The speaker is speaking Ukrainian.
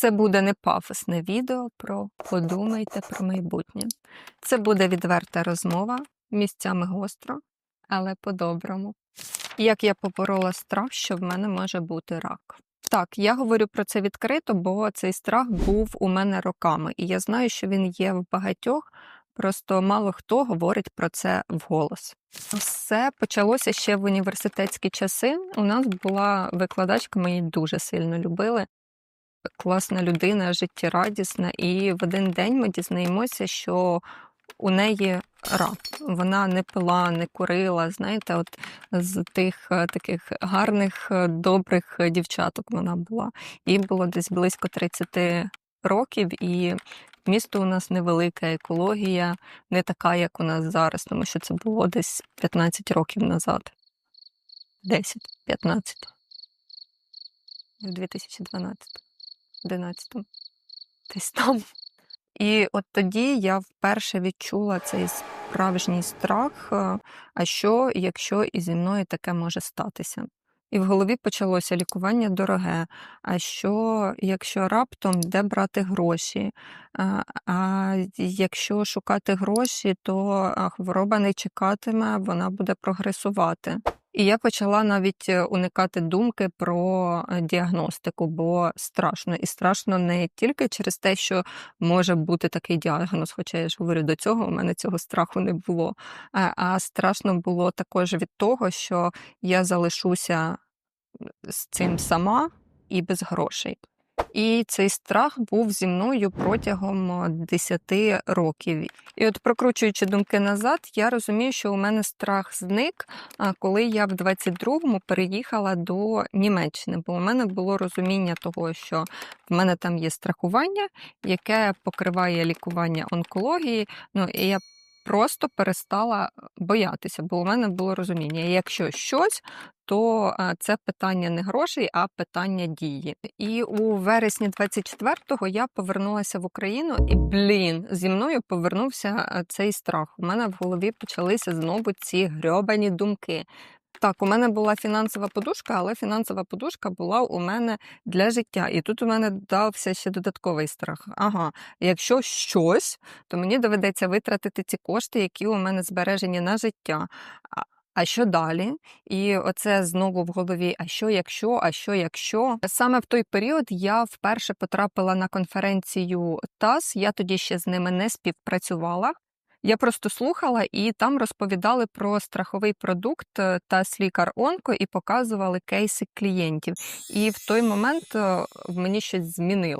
Це буде не пафосне відео про подумайте про майбутнє. Це буде відверта розмова, місцями гостро, але по-доброму. Як я поборола страх, що в мене може бути рак. Так, я говорю про це відкрито, бо цей страх був у мене роками, і я знаю, що він є в багатьох, просто мало хто говорить про це вголос. Все почалося ще в університетські часи. У нас була викладачка, ми її дуже сильно любили. Класна людина, життєрадісна, і в один день ми дізнаємося, що у неї рак. Вона не пила, не курила. Знаєте, от з тих е, таких гарних, е, добрих е, дівчаток вона була. Їй було десь близько 30 років, і місто у нас невелика екологія, не така, як у нас зараз, тому що це було десь 15 років назад. 10, 15. В 2012, 11. Десь там. І от тоді я вперше відчула цей справжній страх, е, а що, якщо і зі мною таке може статися? І в голові почалося лікування дороге. А що, якщо раптом де брати гроші? А, а якщо шукати гроші, то хвороба не чекатиме, вона буде прогресувати. І я почала навіть е, уникати думки про е, діагностику, бо страшно. І страшно не тільки через те, що може бути такий діагноз, хоча я ж говорю, до цього у мене цього страху не було. А, а страшно було також від того, що я залишуся з цим сама і без грошей. І цей страх був зі мною протягом 10 років. І от, прокручуючи думки назад, я розумію, що у мене страх зник, коли я в 22-му переїхала до Німеччини, бо у мене було розуміння того, що в мене там є страхування, яке покриває лікування онкології. Ну і я просто перестала боятися, бо у мене було розуміння, якщо щось, то е, це питання не грошей, а питання дії. І у вересні 24-го я повернулася в Україну, і блін, зі мною повернувся е, цей страх. У мене в голові почалися знову ці грьобані думки. Так, у мене була фінансова подушка, але фінансова подушка була у мене для життя. І тут у мене дався ще додатковий страх. Ага, якщо щось, то мені доведеться витратити ці кошти, які у мене збережені на життя. А- що далі? І оце знову в голові: а що якщо, а що якщо? Саме в той період я вперше потрапила на конференцію ТАСС, я тоді ще з ними не співпрацювала. Я просто слухала, і там розповідали про страховий продукт е, та слікар онко і показували кейси клієнтів. І в той момент е, мені щось змінило.